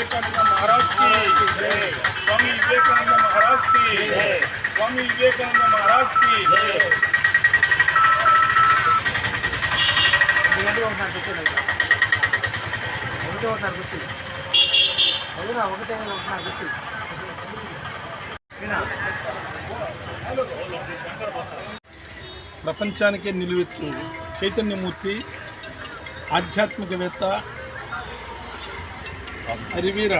विवेकानंद महाराज की। स्वामी विवेकानंद महाराज की। स्वामी विवेकानंद महाराज की। ప్రపంచానికే निवे चैतन्यमूर्ति आध्यात्मिकवे అరివీర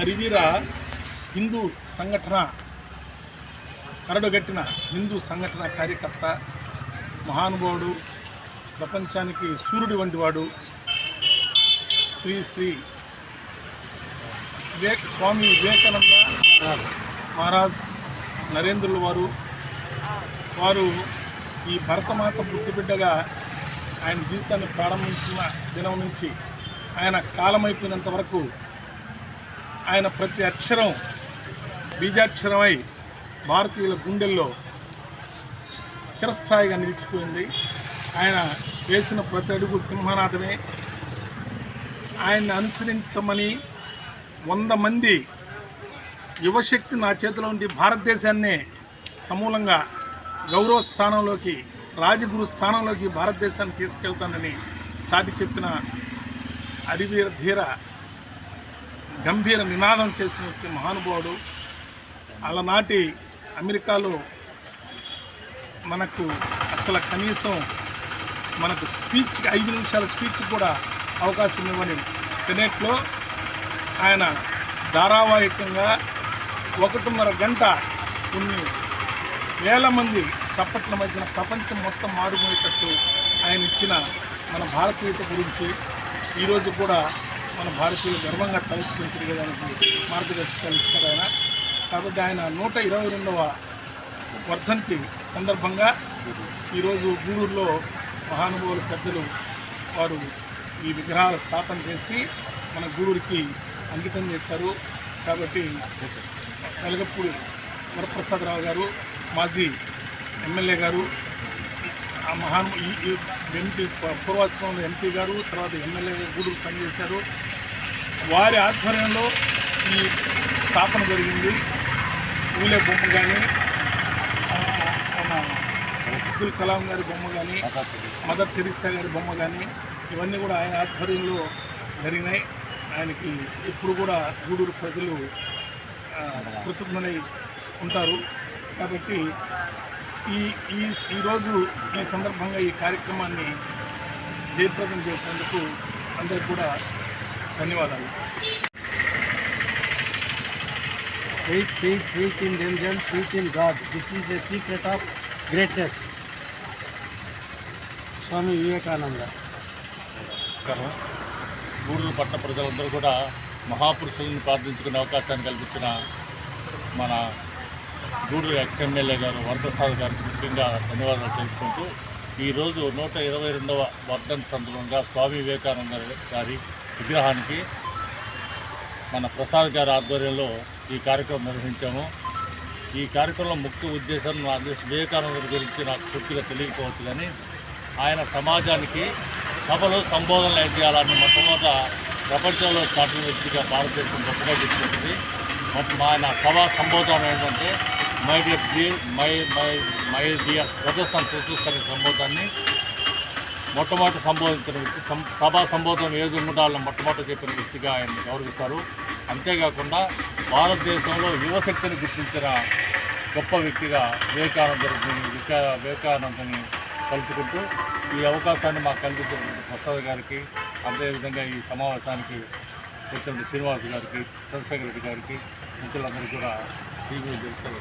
అరివీర హిందూ సంఘటన. కరడుగట్టిన హిందూ సంఘటన కార్యకర్త మహానుభావుడు ప్రపంచానికి సూర్యుడి వంటివాడు శ్రీ శ్రీ వివేక్ స్వామి వివేకానంద మహారాజ్ నరేంద్రుల వారు. వారు ఈ భరతమాత గుర్తుబిడ్డగా ఆయన జీవితాన్ని ప్రారంభించిన దినం నుంచి ఆయన కాలమైపోయినంత వరకు ఆయన ప్రతి అక్షరం బీజాక్షరమై భారతీయుల గుండెల్లో చిరస్థాయిగా నిలిచిపోయింది. ఆయన వేసిన ప్రతి అడుగు సింహనాథమే ఆయన్ని అనుసరించమని వంద మంది యువశక్తి నా చేతిలో ఉండి భారతదేశాన్నే సమూలంగా గౌరవ స్థానంలోకి రాజగురు స్థానంలోకి భారతదేశాన్ని తీసుకెళ్తానని చాటి చెప్పిన అరివీర ధీర గంభీర నినాదం చేసిన వ్యక్తి మహానుభావుడు. అలనాటి అమెరికాలో మనకు అసలు కనీసం మనకు స్పీచ్ ఐదు నిమిషాల స్పీచ్ కూడా అవకాశం ఇవ్వని సెనేట్లో ఆయన ధారావాహికంగా ఒకటిన్నర గంట కొన్ని వేల మంది చప్పట్ల మధ్యన ప్రపంచం మొత్తం మారుమోయేటట్టు ఆయన ఇచ్చిన మన భారతీయత గురించి ఈరోజు కూడా మన భారతీయులు గర్వంగా తలెత్తుకుని తిరిగేదానికి మార్గదర్శకాలు ఇచ్చారు ఆయన. కాబట్టి ఆయన నూట ఇరవై రెండవ వర్ధంతి సందర్భంగా ఈరోజు గూడూరులో మహానుభావులు పెద్దలు వారు ఈ విగ్రహాల స్థాపన చేసి మన గూడూరికి అంకితం చేశారు. కాబట్టి వెలగపూడి వరప్రసాదరావు గారు మాజీ ఎమ్మెల్యే గారు ఆ మహాను ఈ ఎంపీ పూర్వాశ్రమంలో ఎంపీ గారు తర్వాత ఎమ్మెల్యే గూడూరు పనిచేశారు. వారి ఆధ్వర్యంలో ఈ స్థాపన జరిగింది. ఊలే బొమ్మ కానీ మన అబ్దుల్ కలాం గారి బొమ్మ కానీ మదర్ తెరిసా గారి బొమ్మ కానీ ఇవన్నీ కూడా ఆయన ఆధ్వర్యంలో జరిగినాయి. ఆయనకి ఇప్పుడు కూడా గూడూరు ప్రజలు కృతజ్ఞులై ఉంటారు. కాబట్టి ఈ ఈ ఈరోజు ఈ సందర్భంగా ఈ కార్యక్రమాన్ని జయప్రదం చేసేందుకు అందరికి కూడా ధన్యవాదాలు Faith, faith, faith in themselves, faith in God. This is the secret of greatness. Swami Vivekananda Gudur పట్టణ ప్రజలందరూ కూడా మహాపురుషులను ప్రార్థించుకునే అవకాశాన్ని కల్పించిన మన గూడూరు ఎక్స్ఎమ్మెల్యే గారు వరప్రసాద్ గారికి ముఖ్యంగా ధన్యవాదాలు తెలుపుకుంటూ ఈరోజు నూట ఇరవై రెండవ వర్ధన్ సందర్భంగా స్వామి వివేకానంద గారి విగ్రహానికి మన ప్రసాద్ గారి ఆధ్వర్యంలో ఈ కార్యక్రమం నిర్వహించాము. ఈ కార్యక్రమంలో ముఖ్య ఉద్దేశం నా ఉద్దేశం వివేకానంద గురించి నాకు పూర్తిగా తెలియకపోవచ్చు కానీ ఆయన సమాజానికి సభలో సంబోధనలు ఏం చేయాలని మొట్టమొదట ప్రపంచంలో చాటిన వ్యక్తిగా భారతదేశం గొప్పగా చెప్తుంది మొత్తం ఆయన సభా సంబోధన ఏంటంటే my dear my my my dear brothers and sisters సంబోధాన్ని మొట్టమొదటి సంబోధించిన వ్యక్తి సభా సంబోధన ఏది ఉండాలని మొట్టమొదటి చెప్పిన వ్యక్తిగా ఆయన గౌరవిస్తారు. అంతేకాకుండా భారతదేశంలో యువశక్తిని గుర్తించిన గొప్ప వ్యక్తిగా వివేకానంద వివేకానందని కలుసుకుంటూ ఈ అవకాశాన్ని మాకు కల్పించినటువంటి ప్రసాద్ గారికి అదేవిధంగా ఈ సమావేశానికి వచ్చినటువంటి శ్రీనివాస్ గారికి చంద్రశేఖర రెడ్డి గారికి మిత్రులందరికీ కూడా టీవీ తెలుసు